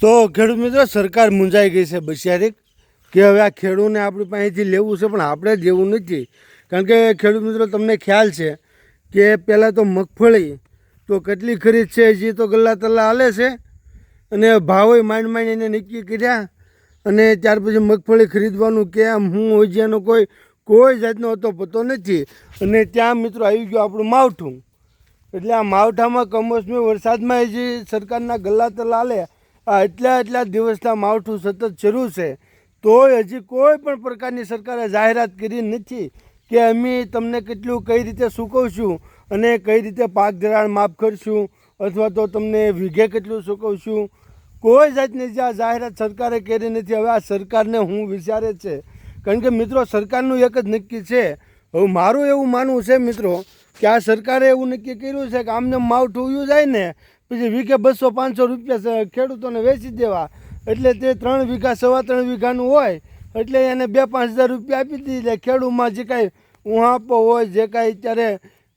તો ખેડૂત મિત્રો, સરકાર મૂંઝાઈ ગઈ છે બસિયારીક કે હવે આ ખેડૂતને આપણી પાસેથી લેવું છે, પણ આપણે જેવું નથી. કારણ કે ખેડૂત મિત્રો, તમને ખ્યાલ છે કે પહેલાં તો મગફળી તો કેટલી ખરીદ છે, હજી તો ગલ્લા તલ્લા હાલે છે. અને ભાવે માંડ માંડ એને નક્કી કર્યા. અને ત્યાર પછી મગફળી ખરીદવાનું કેમ હું હોજિયાનો કોઈ કોઈ જાતનો હતો, પતો નથી. અને ત્યાં મિત્રો આવી ગયું આપણું માવઠું. એટલે આ માવઠામાં કમોસમી વરસાદમાં હજી સરકારના ગલ્લા તલ્લા હાલે. આ એટલા એટલા દિવસના માવઠું સતત શરૂ છે. તોય હજી કોઈ પણ પ્રકારની સરકારે જાહેરાત કરી નથી કે અમે તમને કેટલું કઈ રીતે સૂકવશું અને કઈ રીતે પાક ધિરાણ માફ કરશું અથવા તો તમને વીઘે કેટલું સૂકવશું. કોઈ જાતની જે આ જાહેરાત સરકારે કરી નથી. હવે આ સરકારને હું વિચારે છે. કારણ કે મિત્રો, સરકારનું એક જ નક્કી છે. હવે મારું એવું માનવું છે મિત્રો કે આ સરકારે એવું નક્કી કર્યું છે કે આમને માવઠું ઉયું જાય ને પછી વીઘે બસો પાંચસો રૂપિયા ખેડૂતોને વેચી દેવા. એટલે તે ત્રણ વીઘા, સવા ત્રણ વીઘાનું હોય, એટલે એને બે પાંચ હજાર રૂપિયા આપી દીધી. ખેડૂમાં જે કાંઈ ઉહાપો હોય, જે કાંઈ અત્યારે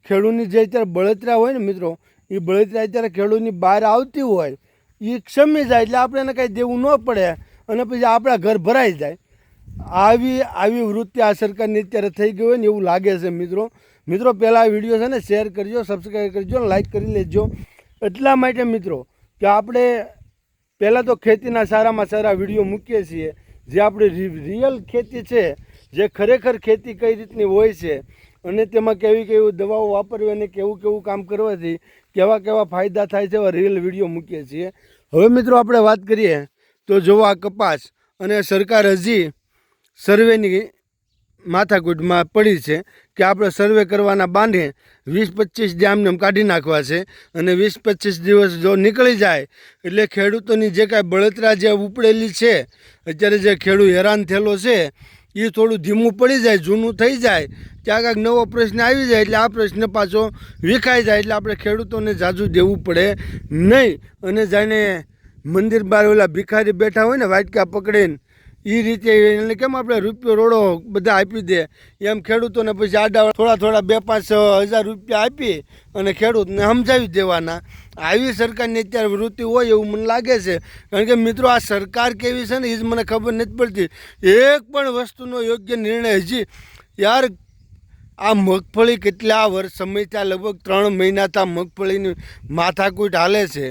ખેડૂતની જે અત્યારે બળતરા હોય ને મિત્રો, એ બળતરા અત્યારે ખેડૂતની બહાર આવતી હોય, એ ક્ષમી જાય, એટલે આપણે એને કાંઈ દેવું ન પડે અને પછી આપણા ઘર ભરાઈ જાય. આવી આવી વૃત્તિ આ સરકારની અત્યારે થઈ ગઈ હોય ને એવું લાગે છે મિત્રો. મિત્રો, પહેલાં આ વીડિયો છે ને શેર કરજો, સબસ્ક્રાઈબ કરજો લાઇક કરી લેજો. એટલા માટે મિત્રો કે આપણે પહેલાં તો ખેતીના સારામાં સારા વીડિયો મૂકીએ છીએ, જે આપણી રિયલ ખેતી છે, જે ખરેખર ખેતી કઈ રીતની હોય છે, અને તેમાં કેવી કેવી દવાઓ વાપરવી અને કેવું કેવું કામ કરવાથી કેવા કેવા ફાયદા થાય છે એવા રિયલ વીડિયો મૂકીએ છીએ. હવે મિત્રો આપણે વાત કરીએ, તો જો આ કપાસ અને સરકાર હજી સર્વેની માથાકૂટમાં પડી છે કે આપણે સર્વે કરવાના બાંધે વીસ પચીસ આમને કાઢી નાખવા છે. અને વીસ પચીસ દિવસ જો નીકળી જાય, એટલે ખેડૂતોની જે કાંઈ બળતરા જે ઉપડેલી છે, અત્યારે જે ખેડૂત હેરાન થયેલો છે એ થોડું ધીમું પડી જાય, જૂનું થઈ જાય, ત્યાં કાંઈક નવો પ્રશ્ન આવી જાય, એટલે આ પ્રશ્ન પાછો વિખાઈ જાય, એટલે આપણે ખેડૂતોને જાજુ દેવું પડે નહીં. અને જાણે મંદિર બહાર ઓલા ભિખારી બેઠા હોય ને વાટકા પકડીને એ રીતે એને કેમ આપણે રૂપિયો રોડો બધા આપી દે? એમ ખેડૂતોને પછી આડા થોડા થોડા બે પાંચ હજાર રૂપિયા આપી અને ખેડૂતને સમજાવી દેવાના. આવી સરકારની અત્યારે વૃત્તિ હોય એવું મને લાગે છે. કારણ કે મિત્રો, આ સરકાર કેવી છે ને એ જ મને ખબર નથી પડતી. એક પણ વસ્તુનો યોગ્ય નિર્ણય હજી યાર, આ મગફળી કેટલા વર્ષ સમય ત્યાં લગભગ ત્રણ મહિના ત્યાં મગફળીની માથાકૂટ હાલે છે.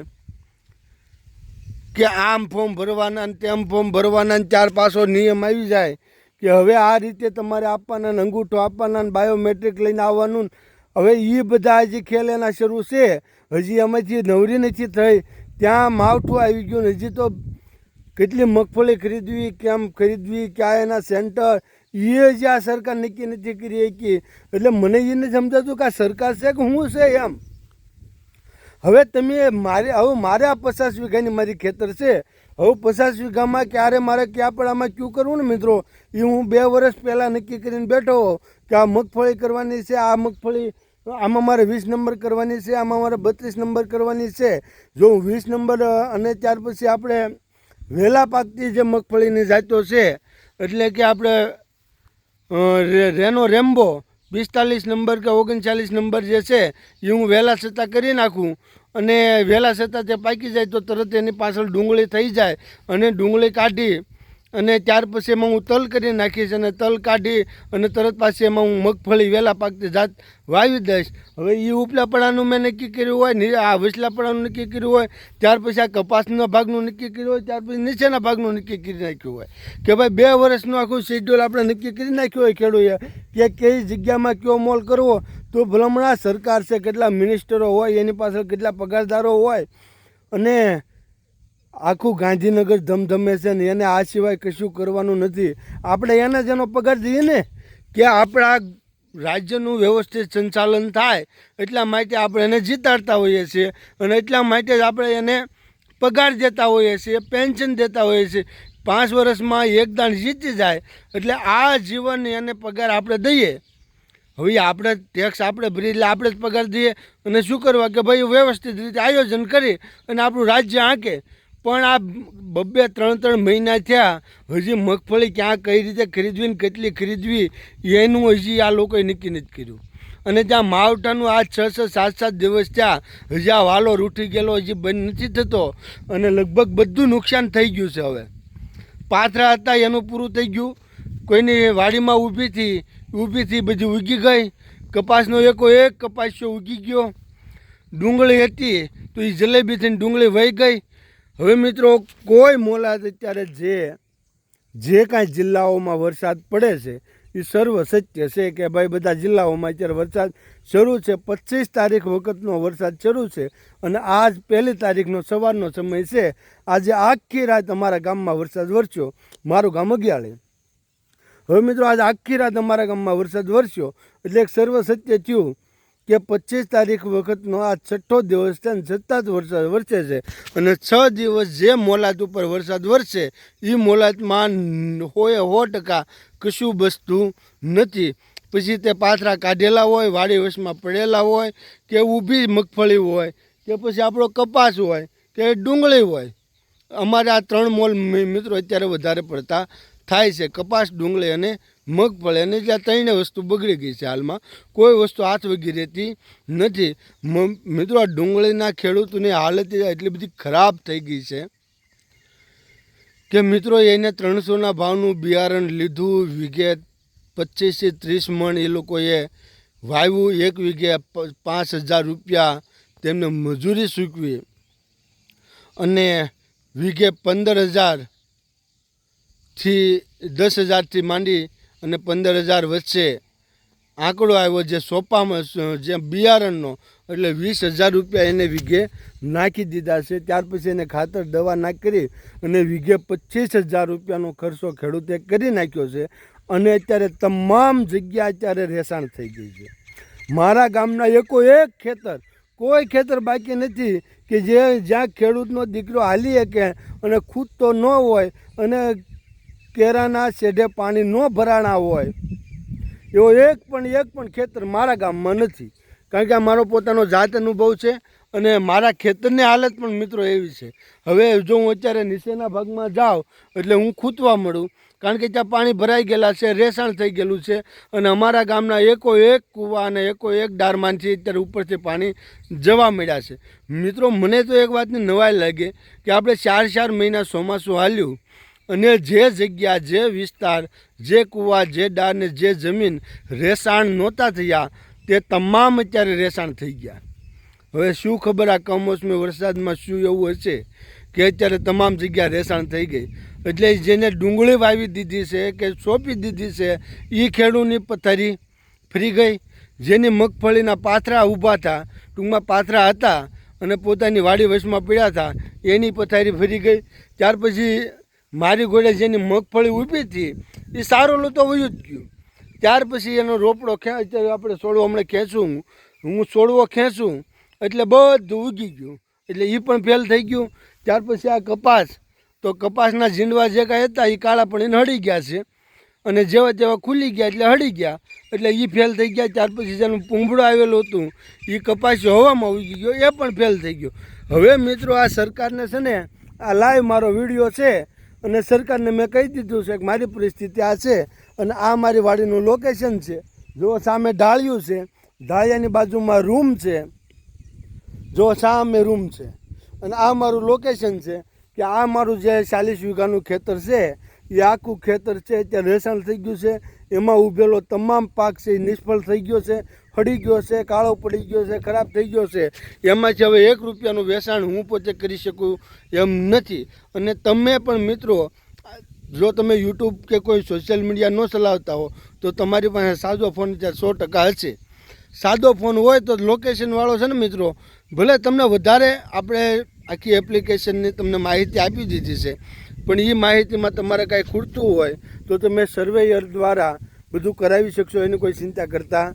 કે આમ ફોર્મ ભરવાના ને તેમ ફોર્મ ભરવાના ને ચાર પાસો નિયમ આવી જાય કે હવે આ રીતે તમારે આપવાના ને અંગૂઠો આપવાના ને બાયોમેટ્રિક લઈને આવવાનું હવે એ બધા હજી ખેલ એના શરૂ છે, હજી આમાંથી નવરી નથી થઈ, ત્યાં માવઠું આવી ગયું ને હજી તો કેટલી મગફળી ખરીદવી, કેમ ખરીદવી, ક્યાં એના સેન્ટર એ જ આ સરકાર નક્કી નથી કરી શકી. એટલે મને એ નથી સમજાતું કે આ સરકાર છે કે હું છે એમ? હવે તમે મારે હવે મારે આ પચાસ વીઘાની મારી ખેતર છે. હવે પચાસ વીઘામાં ક્યારે મારે ક્યાં પણ આમાં ક્યું કરવું ને મિત્રો? એ હું બે વર્ષ પહેલાં નક્કી કરીને બેઠો કે આ મગફળી કરવાની છે, આ મગફળી આમાં મારે વીસ નંબર કરવાની છે, આમાં મારે બત્રીસ નંબર કરવાની છે. જો હું વીસ નંબર અને ત્યાર પછી આપણે વહેલા પાકતી જે મગફળીની જાતો છે, એટલે કે આપણે રેનો રેમ્બો પિસ્તાલીસ નંબર કે ઓગણચાલીસ નંબર જે છે, એ હું વહેલા છતાં કરી નાખું. અને વહેલા છતાં તે પાકી જાય તો તરત એની પાછળ ડુંગળી થઈ જાય. અને ડુંગળી કાઢી અને ત્યાર પછી એમાં હું તલ કરી નાખીશ અને તલ કાઢી અને તરત પાછી એમાં હું મગફળી વહેલા પાકતી જાત વાવી દઈશ. હવે એ ઉપલાપણાનું મેં નક્કી કર્યું હોય, ને આ વિસલાપણાનું નક્કી કર્યું હોય, ત્યાર પછી આ કપાસના ભાગનું નક્કી કર્યું હોય, ત્યાર પછી નીચેના ભાગનું નક્કી કરી નાખ્યું હોય. કે ભાઈ બે વર્ષનું આખું શેડ્યુલ આપણે નક્કી કરી નાખ્યું હોય ખેડૂએ, કે કઈ જગ્યામાં કયો મોલ કરવો, તો ભલામણા સરકાર છે, કેટલા મિનિસ્ટરો હોય, એની પાછળ કેટલા પગારદારો હોય, અને આખું ગાંધીનગર ધમધમે છે ને એને આ સિવાય કશું કરવાનું નથી. આપણે એને જ એનો પગાર દઈએ ને કે આપણા રાજ્યનું વ્યવસ્થિત સંચાલન થાય એટલા માટે આપણે એને જીતાડતા હોઈએ છીએ અને એટલા માટે જ આપણે એને પગાર દેતા હોઈએ છીએ, પેન્શન દેતા હોઈએ છીએ. પાંચ વર્ષમાં એક જીતી જાય એટલે આ જીવન એને પગાર આપણે દઈએ. હવે આપણે ટેક્સ આપણે ભરી એટલે આપણે જ પગાર દઈએ અને શું કરવા કે ભાઈ વ્યવસ્થિત રીતે આયોજન કરી અને આપણું રાજ્ય આંકે. પણ આ બબ્બે ત્રણ ત્રણ મહિના થયા, હજી મગફળી ક્યાં કઈ રીતે ખરીદવી ને કેટલી ખરીદવી, એનું હજી આ લોકોએ નક્કી નથી કર્યું. અને જ્યાં માવઠાનું આ છ છ સાત સાત દિવસ ત્યાં હજી આ વાલો રૂઠી ગયેલો હજી બંધ નથી થતો, અને લગભગ બધું નુકસાન થઈ ગયું છે હવે. પાથરા હતા, એનું પૂરું થઈ ગયું. કોઈની વાડીમાં ઊભી ઊભીથી ઊભી થી બધી ઉગી ગઈ. કપાસનો એકો એક કપાસ્યો ઉગી ગયો. ડુંગળી હતી, તો એ જલેબી થઈને ડુંગળી વહી ગઈ. હવે મિત્રો, કોઈ મોલાદ અત્યારે જે જે કાંઈ જિલ્લાઓમાં વરસાદ પડે છે, એ સર્વ સત્ય છે કે ભાઈ બધા જિલ્લાઓમાં અત્યારે વરસાદ શરૂ છે. પચીસ તારીખ વખતનો વરસાદ શરૂ છે અને આજ પહેલી તારીખનો સવારનો સમય છે. આજે આખી રાત અમારા ગામમાં વરસાદ વરસ્યો. મારું ગામ અગિયાળે. હવે મિત્રો, આજે આખી રાત અમારા ગામમાં વરસાદ વરસ્યો. એટલે એક સર્વ સત્ય થયું. કે પચીસ તારીખ વખતનો આ છઠ્ઠો દિવસ છે અને છતાં જ વરસાદ વરસે છે. અને છ દિવસ જે મોલાત ઉપર વરસાદ વરસે એ મોલાતમાં હોય સો ટકા કશું બસતું નથી. પછી તે પાથરા કાઢેલા હોય, વાડી વસમાં પડેલા હોય, કે ઊભી મગફળી હોય, કે પછી આપણો કપાસ હોય, કે ડુંગળી હોય. અમારે આ ત્રણ મોલ મિત્રો અત્યારે વધારે પડતા થાય છે, કપાસ ડુંગળી અને મગફળી અને જ્યાં ત્રણે વસ્તુ બગડી ગઈ છે હાલમાં. કોઈ વસ્તુ હાથ વગી રહેતી નથી. મિત્રો ડુંગળીના ખેડૂતોની હાલત એટલી બધી ખરાબ થઈ ગઈ છે કે મિત્રો, એને ત્રણસોના ભાવનું બિયારણ લીધું, વીઘે પચીસથી ત્રીસ મણ એ લોકોએ વાવ્યું, એક વીઘે પાંચ હજાર રૂપિયા તેમને મજૂરી ચૂકવી અને વીઘે પંદર હજારથી દસ હજારથી માંડી અને પંદર હજાર વચ્ચે આંકડો આવ્યો જે સોપામાં જે બિયારણનો, એટલે વીસ હજાર રૂપિયા એને વીઘે નાખી દીધા છે. ત્યાર પછી એને ખાતર, દવા નાખ કરી અને વીઘે પચીસ હજાર રૂપિયાનો ખર્ચો ખેડૂતે કરી નાખ્યો છે અને અત્યારે તમામ જગ્યા અત્યારે રેસાણ થઈ ગઈ છે. મારા ગામના એકો એક ખેતર, કોઈ ખેતર બાકી નથી કે જે જ્યાં ખેડૂતનો દીકરો હાલી શકે અને ખૂટતો ન હોય અને કેરાના શેઢે પાણી ન ભરાણા હોય, એવો એક પણ એક પણ ખેતર મારા ગામમાં નથી. કારણ કે આ મારો પોતાનો જાત અનુભવ છે અને મારા ખેતરની હાલત પણ મિત્રો એવી છે. હવે જો હું અત્યારે નીચેના ભાગમાં જાઉં, એટલે હું ખૂંચવા મળું, કારણ કે ત્યાં પાણી ભરાઈ ગયેલા છે, રેસાણ થઈ ગયેલું છે અને અમારા ગામના એકો એક કૂવા અને એકો એક ડારમાંથી અત્યારે ઉપરથી પાણી જવા મળ્યા છે. મિત્રો, મને તો એક વાતની નવાઈ લાગે કે આપણે ચાર ચાર મહિના ચોમાસું હાલ્યું અને જે જગ્યા, જે વિસ્તાર, જે કૂવા, જે ડાર ને જે જમીન રેસાણ નહોતા થયા, તે તમામ અત્યારે રેસાણ થઈ ગયા. હવે શું ખબર આ કમોસમી વરસાદમાં શું એવું હશે કે અત્યારે તમામ જગ્યા રેસાણ થઈ ગઈ. એટલે જેને ડુંગળી વાવી દીધી છે કે સોંપી દીધી છે એ ખેડૂની પથારી ફરી ગઈ. જેની મગફળીના પાથરા ઊભા હતા, ટૂંકમાં પાથરા હતા અને પોતાની વાડી વશમાં પીડ્યા હતા, એની પથારી ફરી ગઈ. ત્યાર પછી મારી ઘોડે જેની મગફળી ઊભી હતી એ સારું તો વયું જ ગયું. ત્યાર પછી એનો રોપડો અત્યારે આપણે છોડવો હમણાં ખેંચું હું. છોડવો ખેંચું, એટલે બધું ઉગી ગયું. એટલે એ પણ ફેલ થઈ ગયું. ત્યાર પછી આ કપાસ, તો કપાસના ઝીંડવા જે કાંઈ હતા એ કાળા પણ એને હળી ગયા છે. અને જેવા તેવા ખુલી ગયા, એટલે હળી ગયા. એટલે એ ફેલ થઈ ગયા. ત્યાર પછી જેનું પૂંભળું આવેલું હતું એ કપાસ હવામાં ઉગી ગયો, એ પણ ફેલ થઈ ગયો. હવે મિત્રો આ સરકારને છે ને, આ લાઈવ મારો વીડિયો છે અને સરકારને મેં કહી દીધું છે કે મારી પરિસ્થિતિ આ છે અને આ મારી વાડીનું લોકેશન છે. જો સામે ઢાળિયું છે, ઢાળિયાની બાજુમાં રૂમ છે, જો સામે રૂમ છે. અને આ મારું લોકેશન છે કે આ મારું જે ચાલીસ વીઘાનું ખેતર છે, એ આખું ખેતર છે, ત્યાં રેસાણ થઈ ગયું છે. એમાં ઉભેલો તમામ પાક છે, એ નિષ્ફળ થઈ ગયો છે. હળી ગયો છે, કાળો પડી ગયો છે, ખરાબ થઈ ગયો છે એમાંથી હવે એક રૂપિયાનું વેચાણ હું પોતે કરી શકું એમ નથી. અને તમે પણ મિત્રો, જો તમે યુટ્યુબ કે કોઈ સોશિયલ મીડિયા ન ચલાવતા હો, તો તમારી પાસે સાદો ફોન ત્યાં સો ટકા હશે. સાદો ફોન હોય તો લોકેશનવાળો છે ને મિત્રો, ભલે તમને વધારે આપણે આખી એપ્લિકેશનની તમને માહિતી આપી દીધી છે, પણ એ માહિતીમાં તમારે કાંઈ ખૂટતું હોય, તો તમે સર્વેયર દ્વારા બધું કરાવી શકશો, એની કોઈ ચિંતા કરતા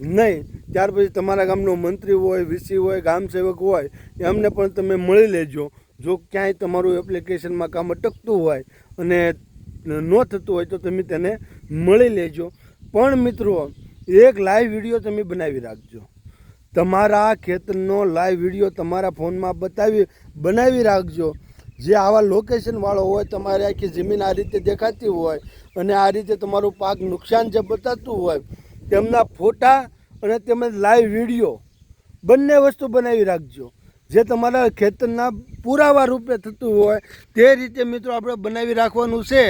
નહીં, ત્યાર પછી તમારા ગામનો મંત્રી હોય વીસી હોય, ગામ સેવક હોય એમને પણ તમે મળી લેજો. જો ક્યાંય તમારું એપ્લિકેશનમાં કામ અટકતું હોય અને ન થતું હોય તો તમે તેને મળી લેજો. પણ મિત્રો, એક લાઈવ વીડિયો તમે બનાવી રાખજો. તમારા ખેતરનો લાઈવ વીડિયો તમારા ફોનમાં બતાવી, બનાવી રાખજો. જે આવા લોકેશનવાળો હોય, તમારી આખી જમીન આ રીતે દેખાતી હોય અને આ રીતે તમારું પાક નુકસાન જે બતાવતું હોય તેમના ફોટા અને તેમજ લાઈવ વીડિયો બંને વસ્તુ બનાવી રાખજો. જે તમારા ખેતરના પુરાવા રૂપે થતું હોય, તે રીતે મિત્રો આપણે બનાવી રાખવાનું છે.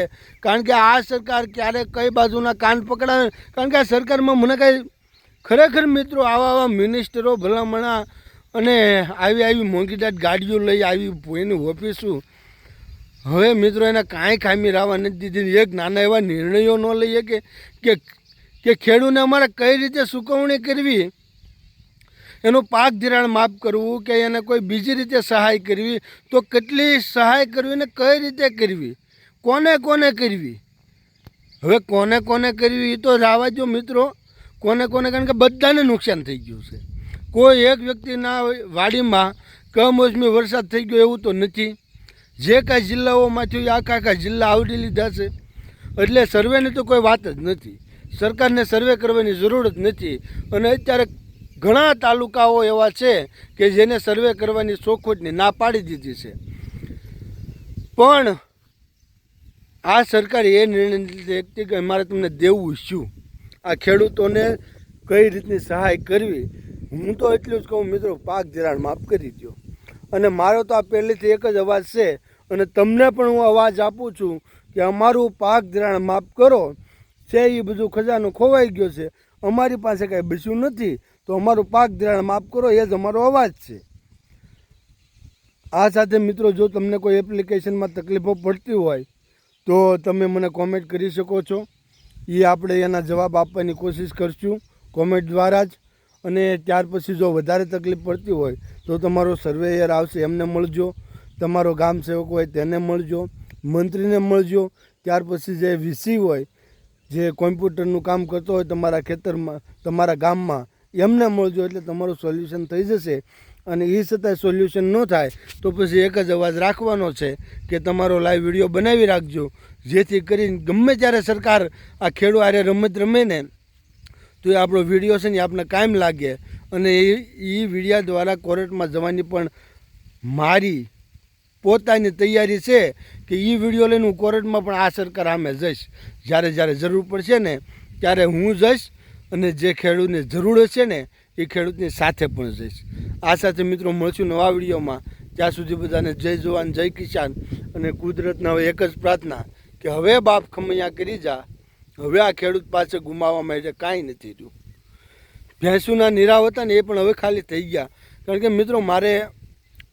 કારણ કે આ સરકાર ક્યારે કઈ બાજુના કાન પકડાવે, કારણ કે આ સરકારમાં મને કાંઈ ખરેખર મિત્રો આવા આવા મિનિસ્ટરો ભલામણા અને આવી આવી મોંઘીદાટ ગાડીઓ લઈ આવી એની ઓફિસો, હવે મિત્રો એને કાંઈ ખામી રાવા નથી દીધી. એક નાના એવા નિર્ણયો ન લઈએ કે કે ખેડૂને અમારે કઈ રીતે સુકવણી કરવી, એનું પાક ધિરાણ માફ કરવું કે એને કોઈ બીજી રીતે સહાય કરવી, તો કેટલી સહાય કરવી ને કઈ રીતે કરવી, કોને કોને કરવી? હવે કોને કોને કરવી એ તો રાવા જો મિત્રો, કોને કોને, કારણ કે બધાને નુકસાન થઈ ગયું છે. કોઈ એક વ્યક્તિના વાડીમાં કમોસમી વરસાદ થઈ ગયો એવું તો નથી. જે કાંઈ જિલ્લાઓમાંથી આખા આખા જિલ્લા આવડી લીધા છે. એટલે સર્વેની તો કોઈ વાત જ નથી. સરકારને સર્વે કરવાની જરૂર જ નથી. અને અત્યારે ઘણા તાલુકાઓ એવા છે કે જેને સર્વે કરવાની ચોખવટની ના પાડી દીધી છે. પણ આ સરકારે એ નિર્ણય હતી કે મારે તમને દેવું શું? આ ખેડૂતોને કઈ રીતની સહાય કરવી? હું તો એટલું જ કહું મિત્રો, પાક ધિરાણ માફ કરી દો અને મારો તો આ પહેલેથી એક જ અવાજ છે અને તમને પણ હું અવાજ આપું છું કે અમારું પાક ધિરાણ માફ કરો છે એ બધું ખજાનો ખોવાઈ ગયો છે. અમારી પાસે કાંઈ બચ્યું નથી, તો અમારું પાક ધિરાણ માફ કરો, એ જ અમારો અવાજ છે. આ સાથે મિત્રો, જો તમને કોઈ એપ્લિકેશનમાં તકલીફો પડતી હોય, તો તમે મને કોમેન્ટ કરી શકો છો. એ આપણે એના જવાબ આપવાની કોશિશ કરશું કોમેન્ટ દ્વારા જ. અને ત્યાર પછી જો વધારે તકલીફ પડતી હોય, તો તમારો સર્વેયર આવશે, એમને મળજો. તમારો ગામ સેવક હોય, તેને મળજો. મંત્રીને મળજો. ત્યાર પછી જે વીસી હોય જે કોમ્પ્યુટરનું કામ કરતો હોય તમારા ખેતરમાં, તમારા ગામમાં, એમને મળજો એટલે તમારું સોલ્યુશન થઈ જશે. અને એ છતાંય સોલ્યુશન ન થાય, તો પછી એક જ અવાજ રાખવાનો છે કે તમારો લાઈવ વીડિયો બનાવી રાખજો. જેથી કરીને ગમે ત્યારે સરકાર આ ખેડૂ આરે રમત રમે ને, તો એ આપણો વીડિયો છે ને આપણને કાયમ લાગે. અને એ વિડીયા દ્વારા કોર્ટમાં જવાની પણ મારી પોતાની તૈયારી છે કે એ વીડિયો લઈને હું કોર્ટમાં પણ આ સરકાર સામે જઈશ. જ્યારે જ્યારે જરૂર પડશે ને ત્યારે હું જઈશ અને જે ખેડૂતને જરૂર હશે ને એ ખેડૂતની સાથે પણ જઈશ. આ સાથે મિત્રો મળશું નવા વિડીયોમાં. ત્યાં સુધી બધાને જય જવાન, જય કિસાન અને કુદરતના એક જ પ્રાર્થના કે હવે બાપ ખમૈયા કરી જા. હવે આ ખેડૂત પાસે ગુમાવવા માટે કાંઈ નથી રહ્યું. ભેંસોના નિરાવ ને એ પણ હવે ખાલી થઈ ગયા. કારણ કે મિત્રો મારે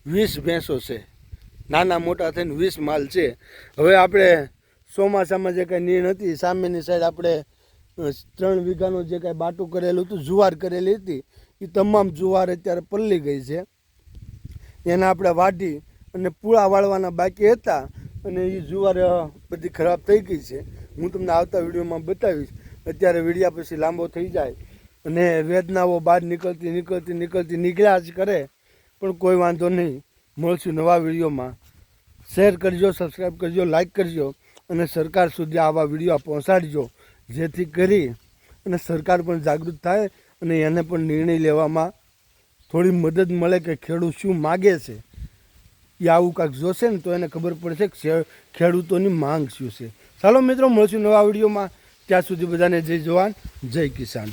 વીસ ભેંસો છે. નાના મોટા થઈને વીસ માલ છે. હવે આપણે ચોમાસામાં જે કાંઈ નીણ હતી, સામેની સાઈડ આપણે ત્રણ વીઘાનું જે કાંઈ બાટું કરેલું હતું, જુવાર કરેલી હતી, એ તમામ જુવાર અત્યારે પલ્લી ગઈ છે. એને આપણે વાઢી અને પૂળા વાળવાના બાકી હતા અને એ જુવાર બધી ખરાબ થઈ ગઈ છે. હું તમને આવતા વિડીયોમાં બતાવીશ. અત્યારે વિડીયા પછી લાંબો થઈ જાય અને વેદનાઓ બહાર નીકળતી નીકળતી નીકળતી, નીકળ્યા જ કરે. પણ કોઈ વાંધો નહીં. મળશું નવા વિડીયોમાં. શેર કરજો સબસ્ક્રાઈબ કરજો લાઇક કરજો અને સરકાર સુધી આવા વીડિયો પહોંચાડજો. જેથી કરી અને સરકાર પણ જાગૃત થાય અને એને પણ નિર્ણય લેવામાં થોડી મદદ મળે કે ખેડૂત શું માગે છે. એ આવું કાંઈક જોશે ને તો એને ખબર પડશે કે ખેડૂતોની માંગ શું છે. ચાલો મિત્રો, મળશું નવા વિડીયોમાં. ત્યાં સુધી બધાને જય જવાન, જય કિસાન.